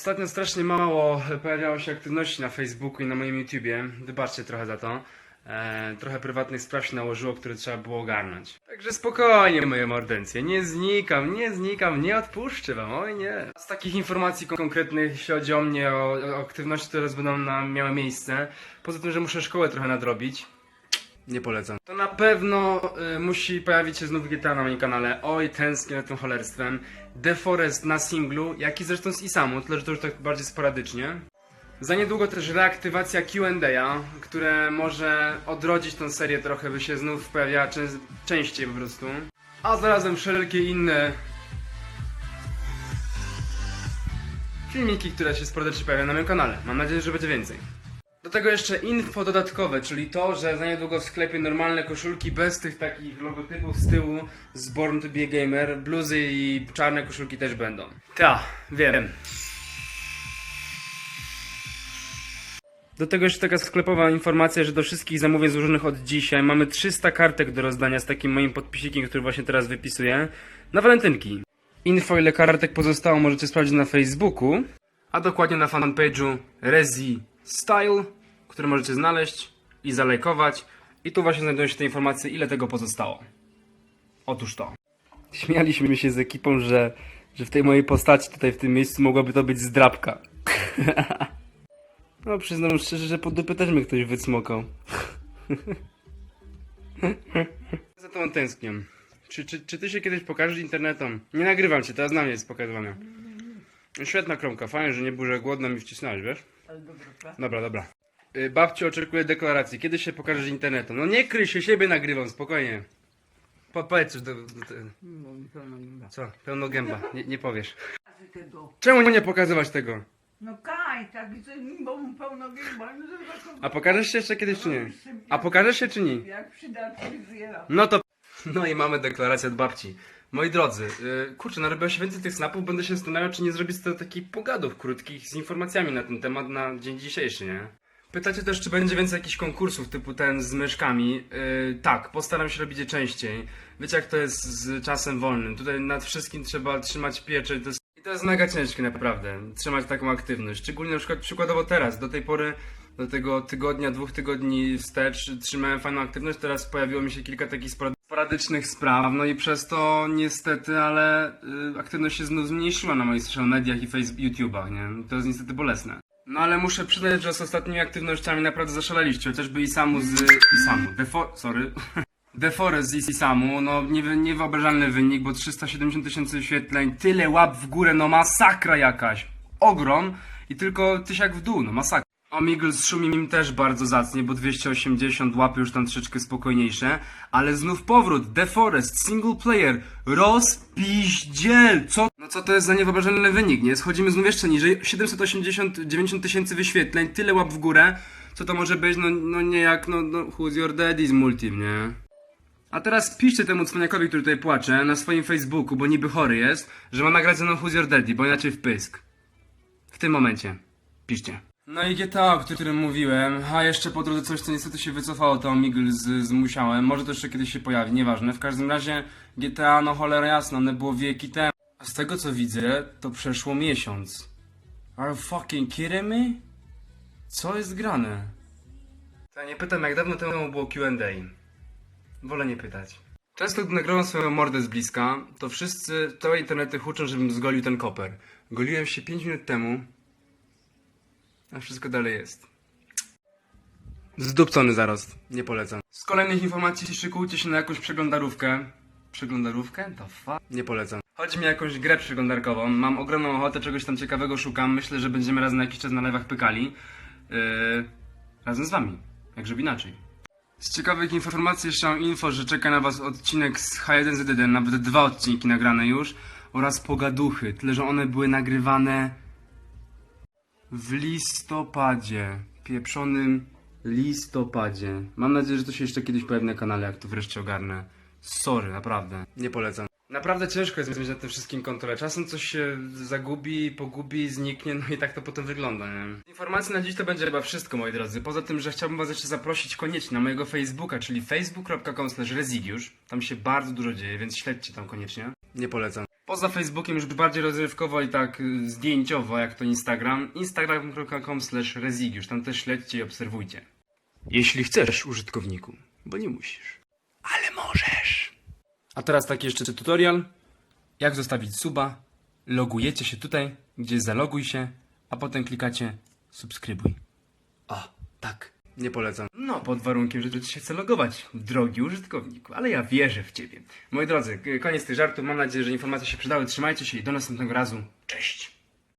Ostatnio strasznie mało pojawiało się aktywności na Facebooku i na moim YouTubie. Wybaczcie trochę za to. E, trochę prywatnych spraw się nałożyło, które trzeba było ogarnąć. Także spokojnie, moje mordencje. Nie znikam, nie znikam, nie odpuszczę wam, oj nie. Z takich informacji kon- konkretnych, jeśli chodzi o mnie, o, o aktywności, które teraz będą na, miały miejsce. Poza tym, że muszę szkołę trochę nadrobić. Nie polecam. To na pewno y, musi pojawić się znów GTA na moim kanale. Oj, tęsknię za tym cholerstwem. The Forest na singlu, jak i zresztą z Isamu, tyle że to już tak bardziej sporadycznie. Za niedługo też reaktywacja Q&A, które może odrodzić tą serię trochę, by się znów pojawiała czę częściej po prostu. A zarazem wszelkie inne filmiki, które się sporadycznie pojawiają na moim kanale. Mam nadzieję, że będzie więcej. Do tego jeszcze info dodatkowe, czyli to, że za niedługo w sklepie normalne koszulki bez tych takich logotypów z tyłu z Born to be Gamer, bluzy i czarne koszulki też będą. Ta, wiem. Do tego jeszcze taka sklepowa informacja, że do wszystkich zamówień złożonych od dzisiaj mamy 300 kartek do rozdania z takim moim podpisikiem, który właśnie teraz wypisuję, na walentynki. Info ile kartek pozostało możecie sprawdzić na Facebooku, a dokładnie na fanpage'u Rezi Style, który możecie znaleźć i zalajkować. I tu właśnie znajdują się te informacje, ile tego pozostało. Otóż to. Śmialiśmy się z ekipą, że, że w tej mojej postaci tutaj w tym miejscu mogłaby to być zdrabka. no przyznam szczerze, że pod dupy też mnie ktoś wycmokał. Za tą tęsknię. Czy, czy, czy ty się kiedyś pokażesz internetom? Nie nagrywam cię, teraz na mnie jest pokazywane. Świetna kromka, fajnie, że nie było, że głodno mi wcisnąłeś, wiesz? Ale dobra? Dobra, dobra. Babci oczekuje deklaracji. Kiedy się pokażesz internetu? No nie kryj się, siebie nagrywam, spokojnie. Po, powiedz coś do, do, do, No. Co? Pełno gęba, nie, nie powiesz. Czemu nie pokazywać tego? No kaj, tak, bo mu pełno gęba. No, A pokażesz się jeszcze kiedyś czy nie? A pokażesz się czy nie? Jak przydatnie. No to... No i mamy deklarację od babci. Moi drodzy, yy, kurczę, narobiło się więcej tych snapów, będę się zastanawiał, czy nie zrobić z tego takich pogadów krótkich z informacjami na ten temat na dzień dzisiejszy, nie? Pytacie też, czy będzie więcej jakichś konkursów typu ten z myszkami. Yy, tak, postaram się robić je częściej. Wiecie jak to jest z czasem wolnym. Tutaj nad wszystkim trzeba trzymać pieczę. To jest, I to jest mega ciężkie naprawdę, trzymać taką aktywność. Szczególnie na przykład przykładowo teraz, do tej pory, do tego tygodnia, dwóch tygodni wstecz trzymałem fajną aktywność, teraz pojawiło mi się kilka takich sporad- sporadycznych spraw, no i przez to niestety, ale y, aktywność się znów zmniejszyła na moich social mediach i Facebook, YouTubach, nie? To jest niestety bolesne. No ale muszę przyznać, że z ostatnimi aktywnościami naprawdę zaszaleliście, chociażby i samu z... i samu. Defo... sorry. Deforest z Isamu, no niewy, niewyobrażalny wynik, bo 370 tysięcy wyświetleń, tyle łap w górę, no masakra jakaś. Ogrom i tylko tysiak w dół, no masakra. Omegle z Szumim też bardzo zacnie, bo 280 łapy już tam troszeczkę spokojniejsze, ale znów powrót, Deforest, single player, rozpiździel, co? Co to jest za niewyobrażalny wynik, nie? Schodzimy znów jeszcze niżej, 780-90 tysięcy wyświetleń, tyle łap w górę, co to może być, no, no nie jak, no, no who's your daddy z multim, nie? A teraz piszcie temu cwaniakowi, który tutaj płacze, na swoim Facebooku, bo niby chory jest, że ma nagrać ze mną Who's Your Daddy, bo inaczej w pysk. W tym momencie. Piszcie. No i GTA, o którym mówiłem, a jeszcze po drodze coś, co niestety się wycofało, to Migl z, z Musiałem. Może to jeszcze kiedyś się pojawi, nieważne. W każdym razie GTA, no cholera jasna, one było wieki temu. A z tego co widzę, to przeszło miesiąc. Are you fucking kidding me? Co jest grane? Ja nie pytam, jak dawno temu było Q&A. Wolę nie pytać. Często gdy nagrywam swoją mordę z bliska, to wszyscy, całe internety huczą, żebym zgolił ten koper. Goliłem się 5 minut temu, a wszystko dalej jest. Zdupcony zarost. Nie polecam. Z kolejnych informacji szykujcie się na jakąś przeglądarówkę. Przeglądarówkę? To fa... Nie polecam. Chodzi mi o jakąś grę przeglądarkową. Mam ogromną ochotę, czegoś tam ciekawego szukam. Myślę, że będziemy raz na jakiś czas na lewach pykali. Yy, razem z wami. Jak żeby inaczej. Z ciekawych informacji jeszcze mam info, że czeka na was odcinek z H1Z1, nawet dwa odcinki nagrane już, oraz pogaduchy, tyle że one były nagrywane w listopadzie, pieprzonym listopadzie. Mam nadzieję, że to się jeszcze kiedyś pojawi na kanale, jak to wreszcie ogarnę. Sorry, naprawdę, nie polecam. Naprawdę ciężko jest mieć nad tym wszystkim kontrolę. Czasem coś się zagubi, pogubi, zniknie, no i tak to potem wygląda, nie? Informacji na dziś to będzie chyba wszystko, moi drodzy. Poza tym, że chciałbym was jeszcze zaprosić koniecznie na mojego Facebooka, czyli facebook.com rezigiusz. Tam się bardzo dużo dzieje, więc śledźcie tam koniecznie. Nie polecam. Poza Facebookiem już bardziej rozrywkowo i tak y, zdjęciowo, jak to Instagram. Instagram.com slash rezigiusz. Tam też śledźcie i obserwujcie. Jeśli chcesz, użytkowniku, bo nie musisz. Ale możesz. A teraz taki jeszcze tutorial. Jak zostawić suba. Logujecie się tutaj, gdzie jest zaloguj się, a potem klikacie subskrybuj. O, tak. Nie polecam. No, pod warunkiem, że ci się chce logować, drogi użytkowniku, ale ja wierzę w ciebie. Moi drodzy, koniec tych żartów. Mam nadzieję, że informacje się przydały. Trzymajcie się i do następnego razu. Cześć!